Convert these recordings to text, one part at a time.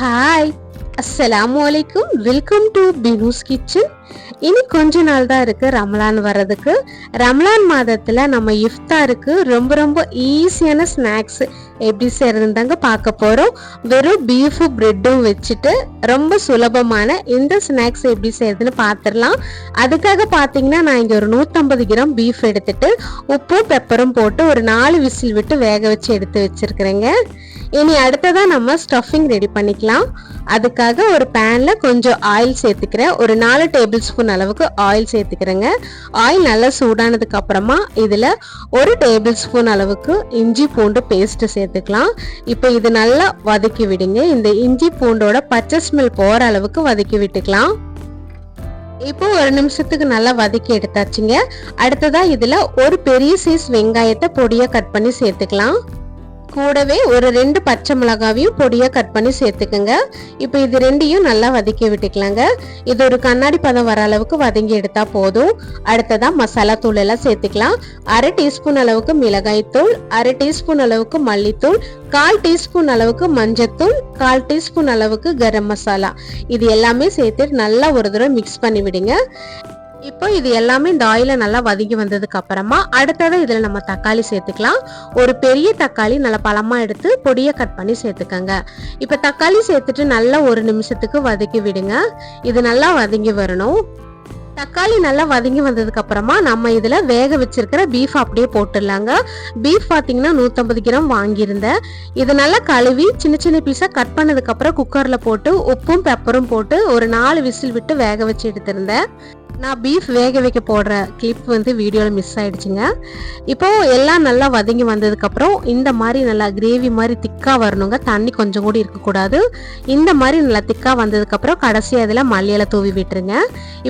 Hi அஸ்ஸலாமு அலைக்கும் welcome to பினூஸ் kitchen இனி கொஞ்ச நாள் தான் இருக்கு ரமலான் வர்றதுக்கு. ரமலான் மாதத்துல நம்ம இஃப்தாருக்கு ரொம்ப ரொம்ப ஈஸியான ஸ்நாக்ஸ் எப்படி செய்யறதுன்னு தாங்க பார்க்க போறோம். வெறும் பீஃபும் பிரெட்டும் வச்சுட்டு ரொம்ப சுலபமான இந்த ஸ்நாக்ஸ் எப்படி செய்யறதுன்னு பார்த்துடலாம். அதுக்காக பார்த்தீங்கன்னா நான் இங்கே ஒரு நூற்றம்பது கிராம் பீஃப் எடுத்துட்டு உப்பும் பெப்பரும் போட்டு ஒரு நாலு விசில் விட்டு வேக வச்சு எடுத்து வச்சிருக்கிறேங்க. இனி அடுத்ததாக நம்ம ஸ்டஃபிங் ரெடி பண்ணிக்கலாம். அதுக்காக ஒரு பேனில் கொஞ்சம் ஆயில் சேர்த்துக்கிறேன். ஒரு நாலு டேபிள் ஸ்பூன் அளவுக்கு ஆயில் சேர்த்துக்கிறேங்க. ஆயில் நல்லா சூடானதுக்கு அப்புறமா இதில் ஒரு டேபிள் ஸ்பூன் அளவுக்கு இஞ்சி பூண்டு பேஸ்ட்டு சேர்த்துக்கலாம். இப்போ இது நல்லா வதக்கி விடுங்க. இந்த இஞ்சி பூண்டோட பச்சை ஸ்மெல் போகிற அளவுக்கு வதக்கி விட்டுக்கலாம். இப்போ ஒரு நிமிஷத்துக்கு நல்லா வதக்கி எடுத்தாச்சுங்க. அடுத்ததா இதுல ஒரு பெரிய சைஸ் வெங்காயத்தை பொடியா கட் பண்ணி சேர்த்துக்கலாம். கூடவே ஒரு ரெண்டு பச்சை மிளகாவையும் பொடியாக கட் பண்ணி சேர்த்துக்கோங்க. இப்போ இது ரெண்டையும் நல்லா வதக்கி விட்டுக்கலாங்க. இது ஒரு கண்ணாடி பதம் வர அளவுக்கு வதங்கி எடுத்தால் போதும். அடுத்ததாக மசாலா தூள் எல்லாம் சேர்த்துக்கலாம். அரை டீஸ்பூன் அளவுக்கு மிளகாய் தூள் அரை டீஸ்பூன் அளவுக்கு மல்லித்தூள் கால் டீஸ்பூன் அளவுக்கு மஞ்சத்தூள் கால் டீஸ்பூன் அளவுக்கு கரம் மசாலா. இது எல்லாமே சேர்த்து நல்லா ஒரு தடவை மிக்ஸ் பண்ணி விடுங்க. இப்போ இது எல்லாமே இந்த ஆயில நல்லா வதங்கி வந்ததுக்கு அப்புறமா அடுத்ததான் இதுல நம்ம தக்காளி சேர்த்துக்கலாம். ஒரு பெரிய தக்காளி நல்லா பழமா எடுத்து பொடியை கட் பண்ணி சேர்த்துக்கங்க. இப்போ தக்காளி சேர்த்துட்டு நல்லா ஒரு நிமிஷத்துக்கு வதக்கி விடுங்க. இது நல்லா வதங்கி வரணும். தக்காளி நல்லா வதங்கி வந்ததுக்கு அப்புறமா நம்ம இதுல வேக வச்சிருக்கிற பீஃப் அப்படியே போட்டுடலாங்க. பீஃப் பாத்தீங்கன்னா நூத்தம்பது கிராம் வாங்கியிருந்தேன். இதை நல்லா கழுவி சின்ன சின்ன பீஸா கட் பண்ணதுக்கு அப்புறம் குக்கர்ல போட்டு உப்பும் பெப்பரும் போட்டு ஒரு நாலு விசில் விட்டு வேக வச்சு எடுத்திருந்தேன். நான் பீஃப் வேக வைக்க போடுற கிளிப் வந்து வீடியோவில் மிஸ் ஆகிடுச்சுங்க இப்போது எல்லாம் நல்லா வதங்கி வந்ததுக்கப்புறம் இந்த மாதிரி நல்லா கிரேவி மாதிரி திக்காக வரணுங்க. தண்ணி கொஞ்சம் கூட இருக்கக்கூடாது. இந்த மாதிரி நல்லா திக்காக வந்ததுக்கப்புறம் கடைசியாக இதில் மல்லியில் தூவி விட்டுருங்க.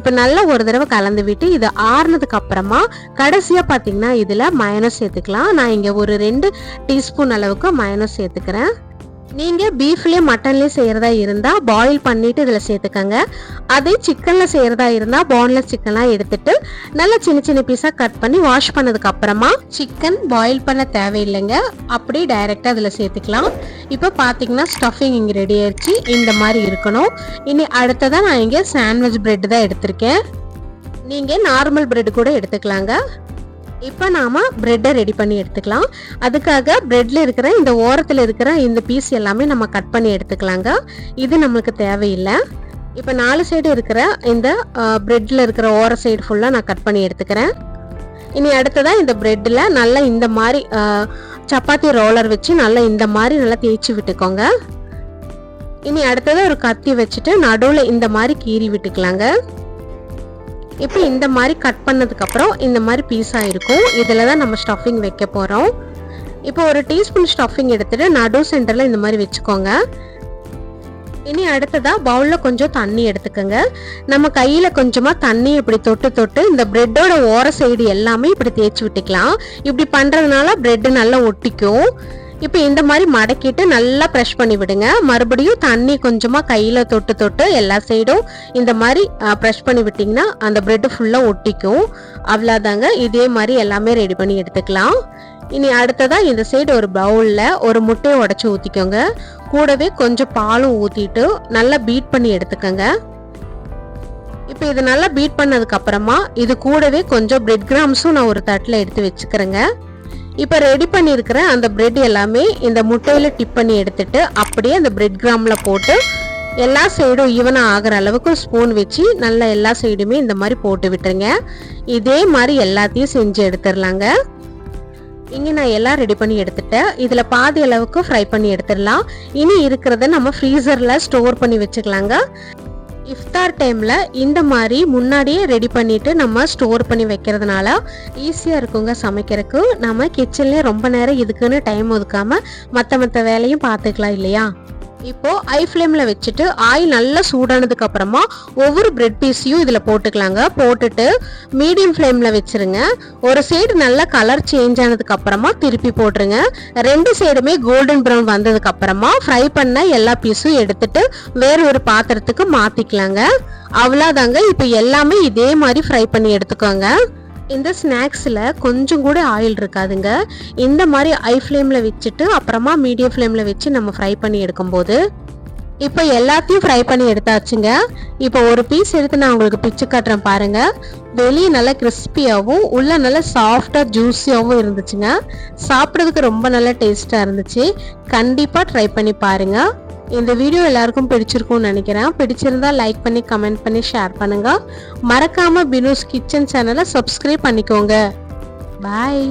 இப்போ நல்லா ஒரு தடவை கலந்து விட்டு இது ஆறுனதுக்கப்புறமா கடைசியாக பார்த்தீங்கன்னா இதில் மயனஸ் சேர்த்துக்கலாம். நான் இங்கே ஒரு ரெண்டு டீஸ்பூன் அளவுக்கு மயனஸ் சேர்த்துக்கிறேன். நீங்கள் பீஃப்லேயே மட்டன்லேயே செய்கிறதா இருந்தால் பாயில் பண்ணிவிட்டு இதில் சேர்த்துக்கங்க. அதே சிக்கனில் செய்கிறதா இருந்தால் போன்லெஸ் சிக்கன்லாம் எடுத்துட்டு நல்லா சின்ன சின்ன பீஸாக கட் பண்ணி வாஷ் பண்ணதுக்கு அப்புறமா சிக்கன் பாயில் பண்ண தேவையில்லைங்க. அப்படியே டைரெக்டாக அதில் சேர்த்துக்கலாம். இப்போ பார்த்தீங்கன்னா ஸ்டஃபிங் இங்கே ரெடி ஆயிடுச்சு இந்த மாதிரி இருக்கணும். இனி அடுத்ததாக நான் இங்கே சாண்ட்விச் பிரெட் தான் எடுத்திருக்கேன். நீங்கள் நார்மல் பிரெட் கூட எடுத்துக்கலாங்க. இப்போ நாம் ப்ரெட்டை ரெடி பண்ணி எடுத்துக்கலாம். அதுக்காக ப்ரெட்டில் இருக்கிற இந்த ஓரத்தில் இருக்கிற இந்த பீஸ் எல்லாமே நம்ம கட் பண்ணி எடுத்துக்கலாங்க. இது நம்மளுக்கு தேவையில்லை. இப்போ நாலு சைடு இருக்கிற இந்த ப்ரெட்டில் இருக்கிற ஓர சைடு ஃபுல்லாக நான் கட் பண்ணி எடுத்துக்கிறேன். இனி அடுத்ததாக இந்த ப்ரெட்டில் நல்லா இந்த மாதிரி சப்பாத்தி ரோலர் வச்சு நல்லா இந்த மாதிரி நல்லா தேய்ச்சி விட்டுக்கோங்க. இனி அடுத்ததாக ஒரு கத்தி வச்சுட்டு நடுவில் இந்த மாதிரி கீறி விட்டுக்கலாங்க. இப்போ இந்த மாதிரி கட் பண்ணதுக்கப்புறம் இந்த மாதிரி பீஸாக இருக்கும். இதில் தான் நம்ம ஸ்டஃபிங் வைக்க போகிறோம் இப்போ ஒரு டீஸ்பூன் ஸ்டஃபிங் எடுத்துட்டு நடு சென்டரில் இந்த மாதிரி வச்சுக்கோங்க. இனி அடுத்ததாக பவுலில் கொஞ்சம் தண்ணி எடுத்துக்கோங்க. நம்ம கையில் கொஞ்சமாக தண்ணி இப்படி தொட்டு தொட்டு இந்த பிரெட்டோட ஓர சைடு எல்லாமே இப்படி தேய்ச்சி விட்டுக்கலாம். இப்படி பண்ணுறதுனால ப்ரெட்டு நல்லா ஒட்டிக்கும். இப்போ இந்த மாதிரி மடக்கிட்டு நல்லா ப்ரெஷ் பண்ணி விடுங்க. மறுபடியும் தண்ணி கொஞ்சமாக கையில் தொட்டு தொட்டு எல்லா சைடும் இந்த மாதிரி ப்ரெஷ் பண்ணி விட்டிங்கன்னா அந்த ப்ரெட்டு ஃபுல்லாக ஒட்டிக்கும். அவ்வளோதாங்க இதே மாதிரி எல்லாமே ரெடி பண்ணி எடுத்துக்கலாம். இனி அடுத்ததாக இந்த சைடு ஒரு பவுலில் ஒரு முட்டையை உடச்சி ஊற்றிக்கோங்க கூடவே கொஞ்சம் பாலும் ஊற்றிட்டு நல்லா பீட் பண்ணி எடுத்துக்கோங்க. இப்போ இது நல்லா பீட் பண்ணதுக்கப்புறமா இது கூடவே கொஞ்சம் பிரெட் கிராம்ஸும் நான் ஒரு தட்டில் எடுத்து வச்சுக்கிறேங்க. இப்போ ரெடி பண்ணியிருக்கிற அந்த பிரெட் எல்லாமே இந்த முட்டையில் டிப் பண்ணி எடுத்துட்டு அப்படியே அந்த பிரெட் கிராமில் போட்டு எல்லா சைடும் ஈவனாக ஆகிற அளவுக்கு ஸ்பூன் வச்சு நல்லா எல்லா சைடுமே இந்த மாதிரி போட்டு விட்டுருங்க. இதே மாதிரி எல்லாத்தையும் செஞ்சு எடுத்துடலாங்க. இங்கே நான் எல்லாம் ரெடி பண்ணி எடுத்துட்டேன். இதில் பாதி அளவுக்கு ஃப்ரை பண்ணி எடுத்துடலாம். இனி இருக்கிறத நம்ம ஃப்ரீசரில் ஸ்டோர் பண்ணி வச்சுக்கலாங்க. இஃப்தார் டைமில் இந்த மாதிரி முன்னாடியே ரெடி பண்ணிவிட்டு நம்ம ஸ்டோர் பண்ணி வைக்கிறதுனால ஈஸியாக இருக்குங்க சமைக்கிறதுக்கு. நம்ம கிச்சன்லேயே ரொம்ப நேரம் இதுக்குன்னு டைம் ஒதுக்காமல் மற்ற மற்ற வேலையும் பார்த்துக்கலாம் இல்லையா? இப்போ ஐ ஃப்ளேமில் வச்சுட்டு ஆயில் நல்லா சூடானதுக்கு அப்புறமா ஒவ்வொரு பிரெட் பீஸையும் இதில் போட்டுக்கலாங்க. போட்டுட்டு மீடியம் ஃப்ளேமில் வச்சிருங்க. ஒரு சைடு நல்லா கலர் சேஞ்ச் ஆனதுக்கு அப்புறமா திருப்பி போட்டுருங்க. ரெண்டு சைடுமே கோல்டன் ப்ரௌன் வந்ததுக்கு அப்புறமா ஃப்ரை பண்ண எல்லா பீஸும் எடுத்துட்டு வேற ஒரு பாத்திரத்துக்கு மாத்திக்கலாங்க. அவ்வளோதாங்க இப்போ எல்லாமே இதே மாதிரி ஃப்ரை பண்ணி எடுத்துக்கோங்க. இந்த ஸ்நாக்ஸில் கொஞ்சம் கூட ஆயில் இருக்காதுங்க. இந்த மாதிரி ஐ ஃப்ளேமில் வச்சுட்டு அப்புறமா மீடியம் ஃப்ளேமில் வச்சு நம்ம ஃப்ரை பண்ணி எடுக்கும்போது இப்போ எல்லாத்தையும் ஃப்ரை பண்ணி எடுத்தாச்சுங்க. இப்போ ஒரு பீஸ் எடுத்து நான் உங்களுக்கு பிச்சு காட்டுறேன் பாருங்கள் வெளியே நல்லா கிறிஸ்பியாகவும் உள்ளே நல்லா சாஃப்டாக ஜூஸியாகவும் இருந்துச்சுங்க. சாப்பிட்றதுக்கு ரொம்ப நல்லா டேஸ்ட்டாக இருந்துச்சு. கண்டிப்பாக ட்ரை பண்ணி பாருங்கள் இந்த வீடியோ எல்லாருக்கும் பிடிச்சிருக்கும்னு நினைக்கிறேன். பிடிச்சிருந்தா லைக் பண்ணி கமெண்ட் பண்ணி ஷேர் பண்ணுங்கள் மறக்காமல் பினூஸ் கிச்சன் சேனலை சப்ஸ்கிரைப் பண்ணிக்கோங்க. பாய்